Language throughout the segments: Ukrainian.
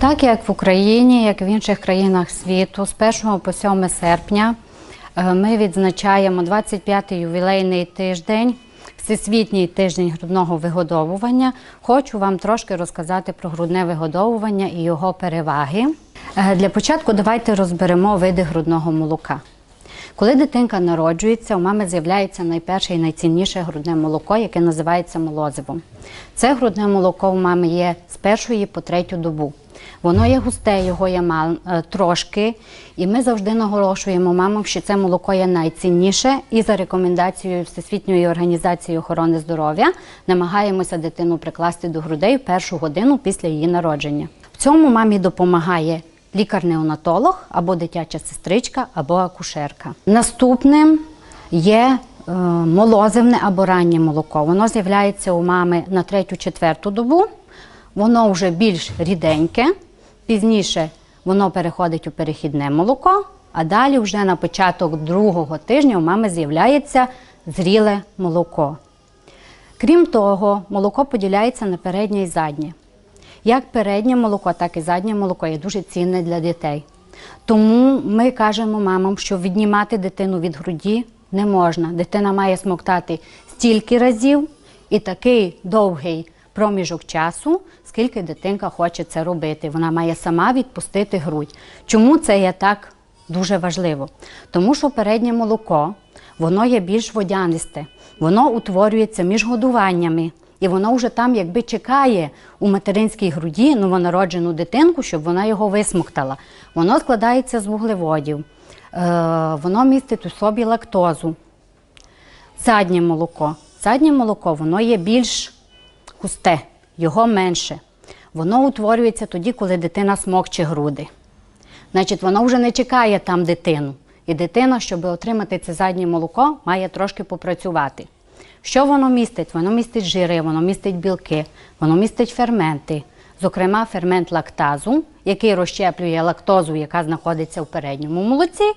Так як в Україні, як в інших країнах світу, з 1 по 7 серпня е, ми відзначаємо 25-й ювілейний тиждень, Всесвітній тиждень грудного вигодовування. Хочу вам трошки розказати про грудне вигодовування і його переваги. Е, Для початку давайте розберемо види грудного молока. Коли дитинка народжується, у мами з'являється найперше і найцінніше грудне молоко, яке називається молозивом. Це грудне молоко у мами є першої по третю добу. Воно є густе, його є мал, е, трошки, і ми завжди наголошуємо мамам, що це молоко є найцінніше, і за рекомендацією Всесвітньої організації охорони здоров'я намагаємося дитину прикласти до грудей в першу годину після її народження. В цьому мамі допомагає лікар-неонатолог або дитяча сестричка, або акушерка. Наступним є е, молозивне або раннє молоко. Воно з'являється у мами на третю-четверту добу. Воно вже більш ріденьке, пізніше воно переходить у перехідне молоко, а далі вже на початок другого тижня у мами з'являється зріле молоко. Крім того, молоко поділяється на переднє і заднє. Як переднє молоко, так і заднє молоко є дуже цінне для дітей. Тому ми кажемо мамам, що віднімати дитину від груді не можна. Дитина має смоктати стільки разів і такий довгий проміжок часу, скільки дитинка хоче це робити. Вона має сама відпустити грудь. Чому це є так дуже важливо? Тому що переднє молоко воно є більш водянисте, воно утворюється між годуваннями. І воно вже там якби чекає у материнській груді новонароджену дитинку, щоб вона його висмоктала. Воно складається з вуглеводів, е, воно містить у собі лактозу. Заднє молоко. Заднє молоко воно є більш густе, його менше. Воно утворюється тоді, коли дитина смокче груди. Значить, воно вже не чекає там дитину. І дитина, щоб отримати це заднє молоко, має трошки попрацювати. Що воно містить? Воно містить жири, воно містить білки, воно містить ферменти, зокрема, фермент лактазу, який розщеплює лактозу, яка знаходиться в передньому молоці,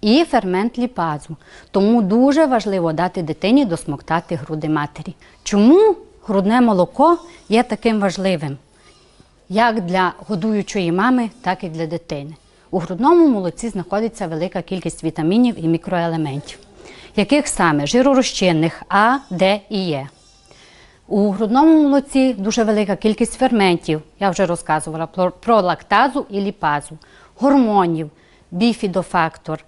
і фермент ліпазу. Тому дуже важливо дати дитині досмоктати груди матері. Чому грудне молоко є таким важливим? як для годуючої мами, так і для дитини. У грудному молоці знаходиться велика кількість вітамінів і мікроелементів, яких саме жиророзчинних А, Д і Е. У грудному молоці дуже велика кількість ферментів, я вже розказувала про, лактазу і ліпазу, гормонів, біфідофактор,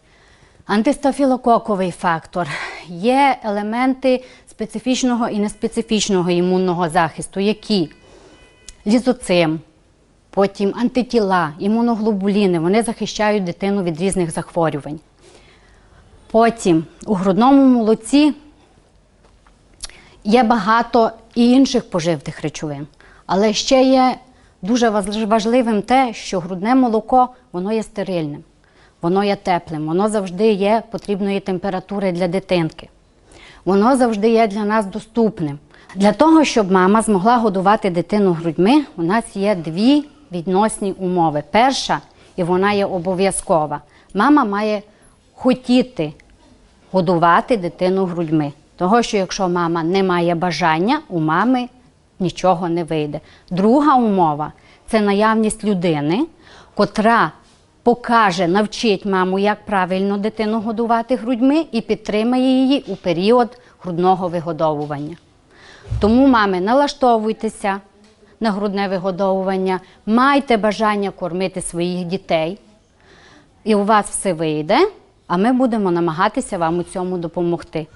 антистафілококовий фактор. Є елементи специфічного і неспецифічного імунного захисту, які лізоцим, потім антитіла, імуноглобуліни, вони захищають дитину від різних захворювань. Потім у грудному молоці є багато і інших поживних речовин. Але ще є дуже важливим те, що грудне молоко воно є стерильним, воно є теплим, воно завжди є потрібної температури для дитинки. Воно завжди є для нас доступним. Для того, щоб мама змогла годувати дитину грудьми, у нас є дві відносні умови. Перша, і вона є обов'язкова. Мама має хотіти годувати дитину грудьми. Того, що якщо мама не має бажання, у мами нічого не вийде. Друга умова це наявність людини, котра покаже, навчить маму, як правильно дитину годувати грудьми і підтримає її у період грудного вигодовування. Тому, мами, налаштовуйтеся на грудне вигодовування, майте бажання кормити своїх дітей, і у вас все вийде, а ми будемо намагатися вам у цьому допомогти.